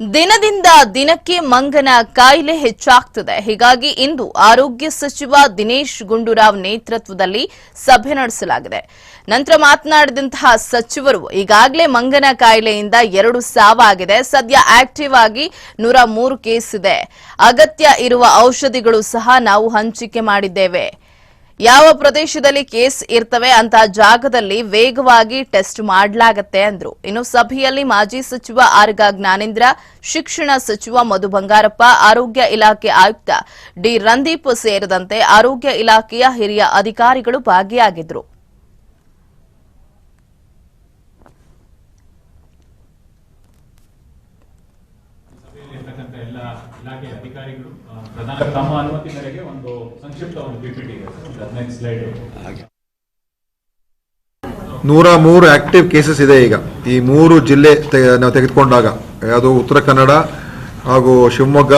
ದಿನದಿಂದ ದಿನಕ್ಕೆ ಮಂಗನ ಕಾಯಿಲೆ ಹೆಚ್ಚಾಗ್ತದೆ. ಹೀಗಾಗಿ ಇಂದು ಆರೋಗ್ಯ ಸಚಿವ ದಿನೇಶ್ ಗುಂಡೂರಾವ್ ನೇತೃತ್ವದಲ್ಲಿ ಸಭೆ ನಡೆಸಲಾಗಿದೆ. ನಂತರ ಮಾತನಾಡಿದಂತಹ ಸಚಿವರು, ಈಗಾಗಲೇ ಮಂಗನ ಕಾಯಿಲೆಯಿಂದ ಎರಡು ಸಾವಾಗಿದೆ ಸದ್ಯ ಆಕ್ಟಿವ್ ಆಗಿ ನೂರ ಮೂರು ಕೇಸ್ ಇದೆ. ಅಗತ್ಯ ಇರುವ ಔಷಧಿಗಳು ಸಹ ನಾವು ಹಂಚಿಕೆ ಮಾಡಿದ್ದೇವೆ. ಯಾವ ಪ್ರದೇಶದಲ್ಲಿ ಕೇಸ್ ಇರ್ತವೆ ಅಂತ ಜಾಗದಲ್ಲಿ ವೇಗವಾಗಿ ಟೆಸ್ಟ್ ಮಾಡಲಾಗತ್ತೆ ಅಂದ್ರು. ಇನ್ನು ಸಭೆಯಲ್ಲಿ ಮಾಜಿ ಸಚಿವ ಆರ್ಗ ಜ್ಞಾನೇಂದ್ರ, ಶಿಕ್ಷಣ ಸಚಿವ ಮಧು ಬಂಗಾರಪ್ಪ, ಆರೋಗ್ಯ ಇಲಾಖೆ ಆಯುಕ್ತ ಡಿ ರಂದೀಪ್ ಸೇರಿದಂತೆ ಆರೋಗ್ಯ ಇಲಾಖೆಯ ಹಿರಿಯ ಅಧಿಕಾರಿಗಳು ಭಾಗಿಯಾಗಿದ್ರು ಇರ್ತಕ್ಕಂಥ ಎಲ್ಲ ಇಲಾಖೆಯ ಅಧಿಕಾರಿಗಳು ಪ್ರಧಾನ ತಮ್ಮ ಅನುಮತಿ ಮೇರೆಗೆ ಒಂದು ಸಂಕ್ಷಿಪ್ತ ಒಂದು ಪಿಪಿಟಿ ಇದೆ ಸರ್, ಒಂದು ಹದಿನೈದು ಸ್ಲೈಡ್ ನೂರ ಮೂರು ಆಕ್ಟಿವ್ ಕೇಸಸ್ ಇದೆ ಈಗ. ಈ ಮೂರು ಜಿಲ್ಲೆ ನಾವು ತೆಗೆದುಕೊಂಡಾಗ. ಯಾವುದು ಉತ್ತರ ಕನ್ನಡ ಹಾಗೂ ಶಿವಮೊಗ್ಗ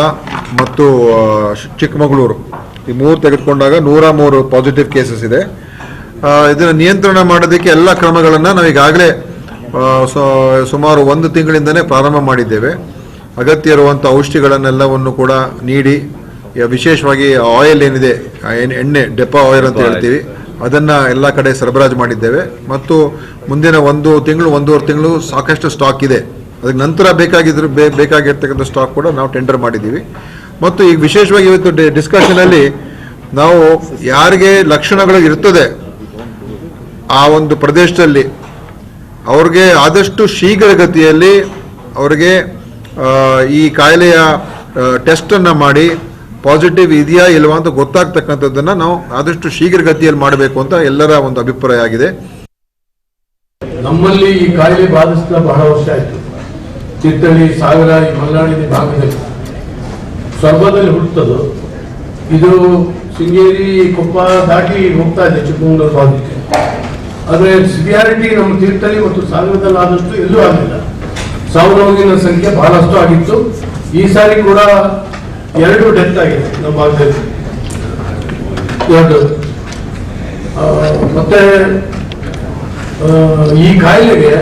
ಮತ್ತು ಚಿಕ್ಕಮಗಳೂರು. ಈ ಮೂರು ತೆಗೆದುಕೊಂಡಾಗ ನೂರ ಮೂರು ಪಾಸಿಟಿವ್ ಕೇಸಸ್ ಇದೆ. ಇದನ್ನು ನಿಯಂತ್ರಣ ಮಾಡೋದಕ್ಕೆ ಎಲ್ಲ ಕ್ರಮಗಳನ್ನು ನಾವು ಈಗಾಗಲೇ ಸುಮಾರು ಒಂದು ತಿಂಗಳಿಂದನೇ ಪ್ರಾರಂಭ ಮಾಡಿದ್ದೇವೆ. ಅಗತ್ಯ ಇರುವಂಥ ಔಷಧಿಗಳನ್ನೆಲ್ಲವನ್ನು ಕೂಡ ನೀಡಿ ವಿಶೇಷವಾಗಿ ಆಯಿಲ್ ಏನಿದೆ ಎಣ್ಣೆ- ಡೆಪಾ ಆಯಿಲ್ ಅಂತ ಹೇಳ್ತೀವಿ. ಅದನ್ನ ಎಲ್ಲ ಕಡೆ ಸರಬರಾಜು ಮಾಡಿದ್ದೇವೆ. ಮತ್ತು ಮುಂದಿನ ಒಂದು ತಿಂಗಳು ಒಂದೂವರೆ ತಿಂಗಳು ಸಾಕಷ್ಟು ಸ್ಟಾಕ್ ಇದೆ. ಅದಕ್ಕೆ ನಂತರ ಬೇಕಾಗಿದ್ರು ಬೇ- ಬೇಕಾಗಿರ್ತಕ್ಕಂಥ ಸ್ಟಾಕ್ ಕೂಡ ನಾವು ಟೆಂಡರ್ ಮಾಡಿದ್ದೀವಿ. ಮತ್ತು ಈಗ ವಿಶೇಷವಾಗಿ ಇವತ್ತು ಡಿಸ್ಕಷನ್ ಅಲ್ಲಿ ನಾವು ಯಾರಿಗೆ ಲಕ್ಷಣಗಳು ಇರ್ತದೆ ಆ ಒಂದು ಪ್ರದೇಶದಲ್ಲಿ ಅವ್ರಿಗೆ ಆದಷ್ಟು ಶೀಘ್ರಗತಿಯಲ್ಲಿ ಅವ್ರಿಗೆ ಈ ಕಾಯಿಲೆಯ ಟೆಸ್ಟ್ ಅನ್ನ ಮಾಡಿ ಪಾಸಿಟಿವ್ ಇದೆಯಾ ಇಲ್ವಾ ಅಂತ ಗೊತ್ತಾಗ್ತಕ್ಕಂಥದ್ದನ್ನ ನಾವು ಆದಷ್ಟು ಶೀಘ್ರಗತಿಯಲ್ಲಿ ಮಾಡಬೇಕು ಅಂತ ಎಲ್ಲರ ಒಂದು ಅಭಿಪ್ರಾಯ ಆಗಿದೆ. ನಮ್ಮಲ್ಲಿ ಈ ಕಾಯಿಲೆ ಬಾಧಿಸಿದ ಬಹಳ ವರ್ಷ ಆಯ್ತು. ಚಿತ್ತಳಿ ಸಾವಿರ ಈ ಮಲೆನಾಡಿನ ಭಾಗದಲ್ಲಿ. ಸ್ವರ್ಭದಲ್ಲಿ ಹುಟ್ಟುತ್ತದು. ಇದು ಶೃಂಗೇರಿ, ಕೊಪ್ಪ ದಾಟಿ ಹೋಗ್ತಾ ಇದೆ ಚಿಕ್ಕಮಗಳೂರು ಆದರೆ ಸಿವಿಯಾರಿಟಿ ನಮ್ಮ ತೀರ್ಥಹಳ್ಳಿ ಮತ್ತು ಸಾಗರದಲ್ಲಿ ಆದಷ್ಟು ಎಲ್ಲೂ ಆಗಲಿಲ್ಲ. ಸಾವು ನೋವಿನ ಸಂಖ್ಯೆ ಬಹಳಷ್ಟು ಆಗಿತ್ತು. ಈ ಸಾರಿ ಕೂಡ ಎರಡು ಡೆತ್ ಆಗಿದೆ ನಮ್ಮ ಭಾಗದಲ್ಲಿ. ಮತ್ತೆ ಈ ಕಾಯಿಲೆಗೆ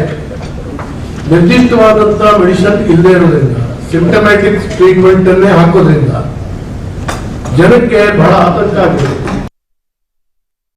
ನಿರ್ದಿಷ್ಟವಾದಂತ ಮೆಡಿಸನ್ ಇಲ್ಲದೆ ಇರೋದ್ರಿಂದ ಸಿಂಟಮ್ಯಾಟಿಕ್ ಟ್ರೀಟ್ಮೆಂಟ್ ಅನ್ನೇ ಹಾಕೋದ್ರಿಂದ ಜನಕ್ಕೆ ಬಹಳ ಆತಂಕ ಆಗಿದೆ.